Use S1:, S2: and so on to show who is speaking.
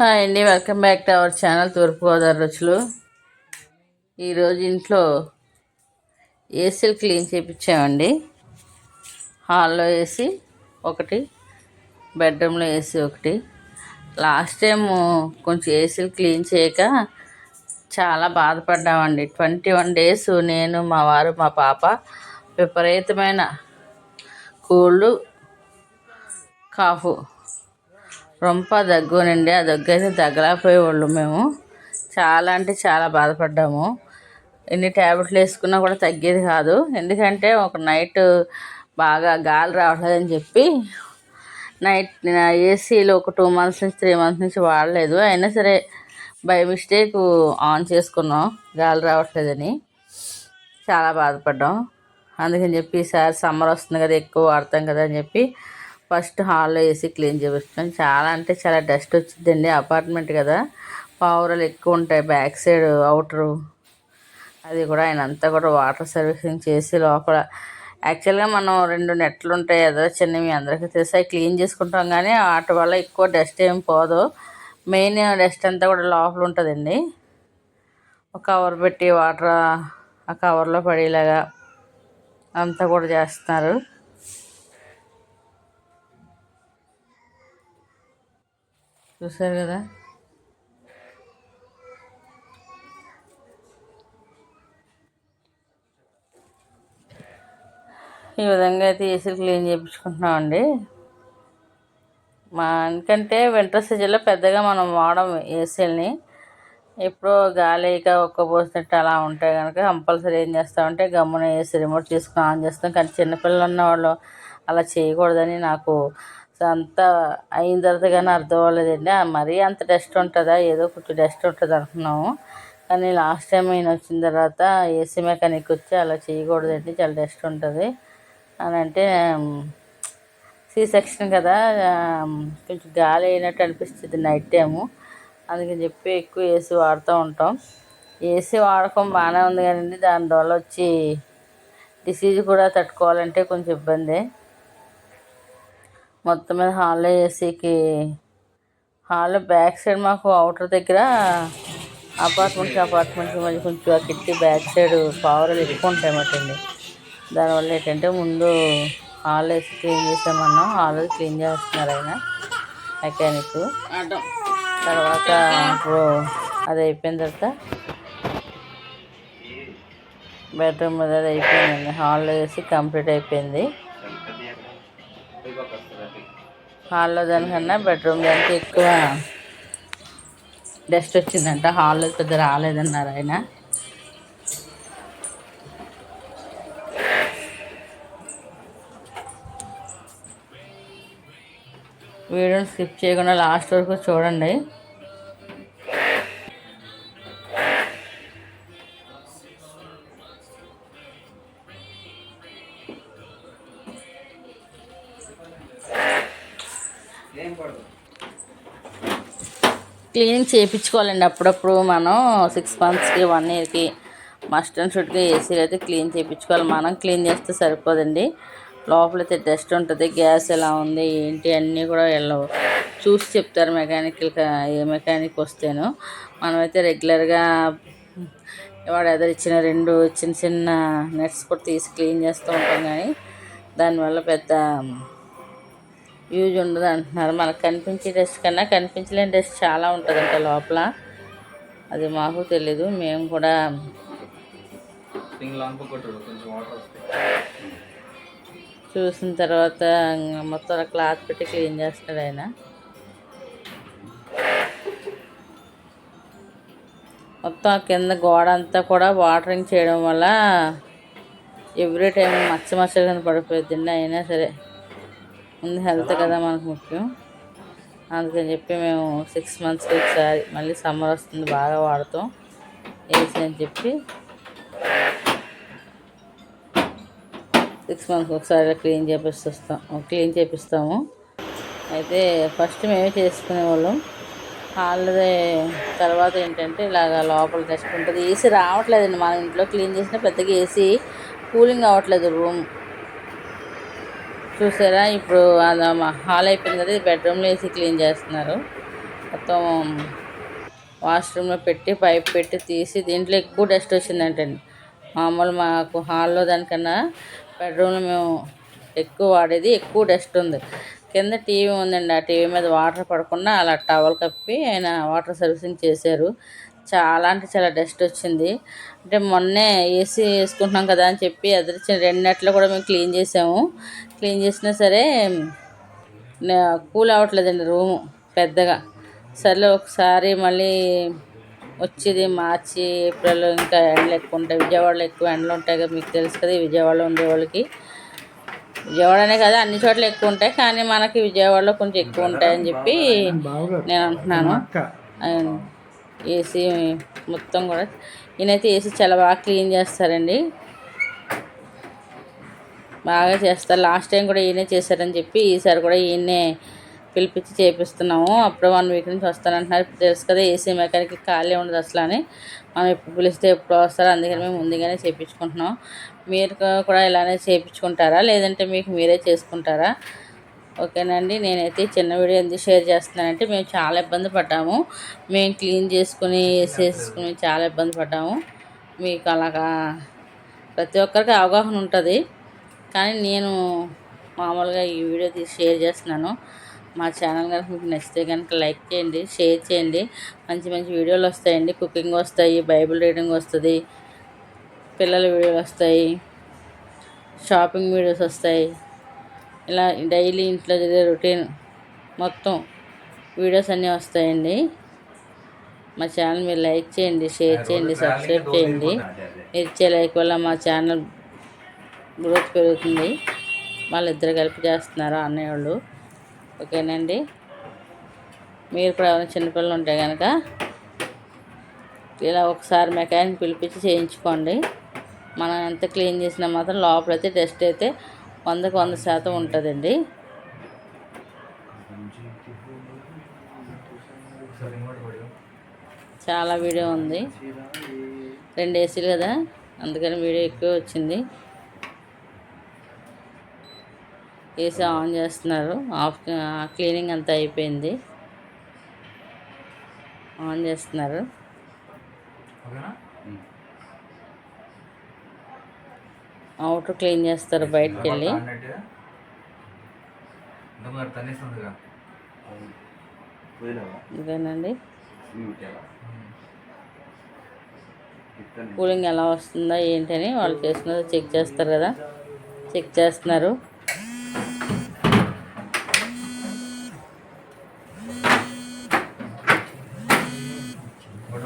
S1: Hi అండి welcome back to our channel Thoorpugodavari రుచులు. ఈరోజు ఇంట్లో ఏసీలు క్లీన్ చేయించామండి హాల్లో ఏసీ ఒకటి బెడ్రూమ్లో ఏసీ ఒకటి. లాస్ట్ టైం కొంచెం ఏసీలు క్లీన్ చేయక చాలా బాధపడ్డామండి. ట్వంటీ వన్ డేస్ నేను మా వారు మా పాప విపరీతమైన కోళ్ళు కాఫు రొంప దగ్గునండి ఆ దగ్గు అయితే దగ్గలేకపోయేవాళ్ళు మేము. చాలా అంటే చాలా బాధపడ్డాము. ఎన్ని ట్యాబ్లెట్లు వేసుకున్నా కూడా తగ్గేది కాదు. ఎందుకంటే ఒక నైట్ బాగా గాలి రావట్లేదని చెప్పి నైట్ ఏసీలో ఒక టూ మంత్స్ నుంచి త్రీ మంత్స్ నుంచి వాడలేదు. అయినా సరే బై మిస్టేక్ ఆన్ చేసుకున్నాం. గాలి రావట్లేదని చాలా బాధపడ్డాం. అందుకని చెప్పి ఈసారి సమ్మర్ వస్తుంది కదా ఎక్కువ వాడతాం కదా అని చెప్పి ఫస్ట్ హాల్లో వేసి క్లీన్ చేపిస్తాం. చాలా అంటే చాలా డస్ట్ వచ్చిందండి అపార్ట్మెంట్ కదా. పావురాలు ఎక్కువ ఉంటాయి బ్యాక్ సైడ్ అవుటరు అది కూడా ఆయన అంతా కూడా వాటర్ సర్వీసింగ్ చేసి లోపల. యాక్చువల్గా మనం రెండు నెట్లు ఉంటాయి కదా చిన్నవి అందరికీ తెలిసి. క్లీన్ చేసుకుంటాం కానీ వాటి వల్ల ఎక్కువ డస్ట్ ఏం పోదు. మెయిన్ డస్ట్ అంతా కూడా లోపల ఉంటుందండి. ఒక కవర్ పెట్టి వాటర్ ఆ కవర్లో పడేలాగా అంతా కూడా చేస్తున్నారు. చూసారు కదా? ఈ విధంగా అయితే ఏసీలు క్లీన్ చేయించుకుంటున్నామండి మా ఎందుకంటే వింటర్ సీజన్లో పెద్దగా మనం వాడము ఏసీలని. ఎప్పుడో ఇక ఒక్క పోసినట్టు అలా ఉంటాయి కనుక కంపల్సరీ ఏం చేస్తామంటే గమ్మున ఏసీ రిమోట్ తీసుకుని ఆన్ చేస్తాం. కానీ చిన్నపిల్లలు ఉన్న వాళ్ళు అలా చేయకూడదని నాకు అంతా అయిన తర్వాత కానీ అర్థం అవ్వలేదండి. మరీ అంత డస్ట్ ఉంటుందా? ఏదో కొంచెం డస్ట్ ఉంటుంది అనుకున్నాము కానీ లాస్ట్ టైం ఆయన వచ్చిన తర్వాత ఏసీ మెకానిక్ వచ్చి అలా చేయకూడదండి. చాలా డస్ట్ ఉంటుంది. అని అంటే సి సెక్షన్ కదా కొంచెం గాలి అయినట్టు అనిపిస్తుంది నైట్ టైము. అందుకని చెప్పి ఎక్కువ ఏసీ వాడుతూ ఉంటాం. ఏసీ వాడకం బాగానే ఉంది కానీ దానివల్ల వచ్చి డిసీజ్ కూడా తట్టుకోవాలంటే కొంచెం ఇబ్బంది. మొత్తం మీద హాల్లో ఏసీకి హాల్లో బ్యాక్ సైడ్ మాకు అవుటర్ దగ్గర అపార్ట్మెంట్కి అపార్ట్మెంట్కి మధ్య కొంచెం ఆ కిట్టి బ్యాక్ సైడ్ పావురాలు ఎక్కువ ఉంటాయి అన్నమాట దానివల్ల ఏంటంటే ముందు హాల్ వేసి క్లీన్ చేసామన్నాం హాల్ క్లీన్ చేస్తున్నారు ఆయన మెకానిక్. తర్వాత ఇప్పుడు అది అయిపోయిన తర్వాత బెడ్రూమ్ అది అయిపోయిందండి. హాల్లో వేసి కంప్లీట్ అయిపోయింది. హాల్లో దానికన్నా బెడ్రూమ్ దానికి ఎక్కువ డస్ట్ వచ్చిందంట. హాల్లో పెద్ద రాలేదన్నారు ఆయన. వీడియోని స్కిప్ చేయకుండా లాస్ట్ వరకు చూడండి. క్లీనింగ్ చేయించుకోవాలండి. అప్పుడప్పుడు మనం సిక్స్ మంత్స్కి వన్ ఇయర్కి మస్ట్ అండ్ షుడ్గా ఏసీలు అయితే క్లీన్ చేయించుకోవాలి. మనం క్లీన్ చేస్తే సరిపోదండి. లోపలైతే డస్ట్ ఉంటుంది గ్యాస్ ఎలా ఉంది ఏంటి అన్నీ కూడా వెళ్ళవు చూసి చెప్తారు మెకానికల్ ఏ మెకానిక్ వస్తేను. మనమైతే రెగ్యులర్గా వాడు ఎదురు ఇచ్చిన రెండు చిన్న చిన్న నెట్స్ కూడా తీసి క్లీన్ చేస్తూ ఉంటాం కానీ దానివల్ల పెద్ద యూజ్ ఉండదు అంటున్నారు. మనకు కనిపించే డస్ట్ కన్నా కనిపించలేని డస్ట్ చాలా ఉంటుందంట లోపల. అది మాకు తెలీదు. మేము కూడా చూసిన తర్వాత మొత్తం క్లాత్ పెట్టి క్లీన్ చేస్తాడు ఆయన. మొత్తం కింద గోడ అంతా కూడా వాటరింగ్ చేయడం వల్ల ఎవ్రీ టైం మచ్చ మచ్చగా పడిపోయింది అయినా సరే. ముందు హెల్త్ కదా మనకు ముఖ్యం. అందుకని చెప్పి మేము సిక్స్ మంత్స్కి ఒకసారి మళ్ళీ సమ్మర్ వస్తుంది బాగా వాడతాం. ఏసీ అని చెప్పి సిక్స్ మంత్స్కి ఒకసారి క్లీన్ చేపిస్తాం క్లీన్ చేపిస్తాము. అయితే ఫస్ట్ మేమే చేసుకునే వాళ్ళం. తర్వాత ఏంటంటే ఇలాగ లోపల డస్ట్ ఉంటుంది. ఏసీ రావట్లేదండి. మన ఇంట్లో క్లీన్ చేసిన పెద్దగా ఏసీ కూలింగ్ అవ్వట్లేదు రూమ్ చూసారా? ఇప్పుడు హాల్ అయిపోయింది కదా బెడ్రూమ్లో వేసి క్లీన్ చేస్తున్నారు. మొత్తం వాష్రూమ్లో పెట్టి పైప్ పెట్టి తీసి దీంట్లో ఎక్కువ డస్ట్ వచ్చిందంటండి. మామూలు మాకు హాల్లో దానికన్నా బెడ్రూమ్లో మేము ఎక్కువ వాడేది ఎక్కువ డస్ట్ ఉంది. కింద టీవీ ఉందండి. ఆ టీవీ మీద వాటర్ పడకుండా అలా టవల్ కప్పి ఆయన వాటర్ సర్వీసింగ్ చేశారు. చాలా అంటే చాలా డస్ట్ వచ్చింది. అంటే మొన్నే ఏసీ వేసుకుంటున్నాం కదా అని చెప్పి అదిరిచిన రెండు నెట్లు కూడా మేము క్లీన్ చేసాము. క్లీన్ చేసినా సరే కూల్ అవ్వట్లేదండి రూము పెద్దగా. సర్లే ఒకసారి మళ్ళీ వచ్చేది మార్చి ఏప్రిల్ ఇంకా ఎండలు ఎక్కువ ఉంటాయి. విజయవాడలో ఎక్కువ ఎండలు ఉంటాయి కదా మీకు తెలుసు కదా విజయవాడలో ఉండే వాళ్ళకి. విజయవాడనే కదా అన్ని చోట్ల ఎక్కువ ఉంటాయి. కానీ మనకి విజయవాడలో కొంచెం ఎక్కువ ఉంటాయని చెప్పి నేను అంటున్నాను. ఏసీ మొత్తం కూడా. ఈయనైతే ఏసీ చాలా బాగా క్లీన్ చేస్తారండి. బాగా చేస్తారు. లాస్ట్ టైం కూడా ఈయనే చేశారని చెప్పి ఈసారి కూడా ఈయనే పిలిపించి చేపిస్తున్నాము. అప్పుడు వన్ వీక్ నుంచి వస్తానంటున్నారు. ఇప్పుడు తెలుసు కదా ఏసీ మెకానిక్ ఖాళీ ఉండదు అసలు అని మనం ఎప్పుడు పిలిస్తే ఎప్పుడు వస్తారో. అందుకని మేము ముందుగానే చేయించుకుంటున్నాం మీరు కూడా ఇలానే చేయించుకుంటారా లేదంటే మీకు మీరే చేసుకుంటారా? ఓకేనండి నేనైతే చిన్న వీడియో ఎందుకు షేర్ చేస్తున్నానంటే మేము చాలా ఇబ్బంది పడ్డాము. మేము క్లీన్ చేసుకుని వేసేసుకుని చాలా ఇబ్బంది పడ్డాము. మీకు అలాగా ప్రతి ఒక్కరికి అవగాహన ఉంటుంది. కానీ నేను మామూలుగా ఈ వీడియో తీసి షేర్ చేస్తున్నాను. మా ఛానల్ కనుక మీకు నచ్చితే కనుక లైక్ చేయండి షేర్ చేయండి. మంచి మంచి వీడియోలు వస్తాయండి. కుకింగ్ వస్తాయి బైబిల్ రీడింగ్ వస్తుంది పిల్లల వీడియోలు వస్తాయి షాపింగ్ వీడియోస్ వస్తాయి. ఇలా డైలీ ఇంట్లో జరిగే రొటీన్ మొత్తం వీడియోస్ అన్నీ వస్తాయండి. మా ఛానల్ మీరు లైక్ చేయండి షేర్ చేయండి సబ్స్క్రైబ్ చేయండి. మీరు ఇచ్చే లైక్ వల్ల మా ఛానల్ గ్రోత్ పెరుగుతుంది. వాళ్ళిద్దరు కలిపి చేస్తున్నారు అన్నయ్య వాళ్ళు ఓకేనండి? మీరు కూడా ఎవరైనా చిన్నపిల్లలు ఉంటే కనుక ఇలా ఒకసారి మెకానిక్ పిలిపించి చేయించుకోండి. మనం ఎంత క్లీన్ చేసినా మాత్రం లోపలైతే డస్ట్ అయితే వందకు వంద శాతం ఉంటుందండి. చాలా వీడియో ఉంది. రెండు ఏసీలు కదా అందుకని వీడియో ఎక్కువ వచ్చింది. ఏసీ ఆన్ చేస్తున్నారు. ఆఫ్ క్లీనింగ్ అంతా అయిపోయింది. ఆన్ చేస్తున్నారు. అవుటర్ క్లీన్ చేస్తారు బయటకు వెళ్ళి. ఇదేనండి. కూలింగ్ ఎలా వస్తుందా ఏంటని వాళ్ళు చేస్తున్నదో చెక్ చేస్తారు కదా. చెక్ చేస్తున్నారు.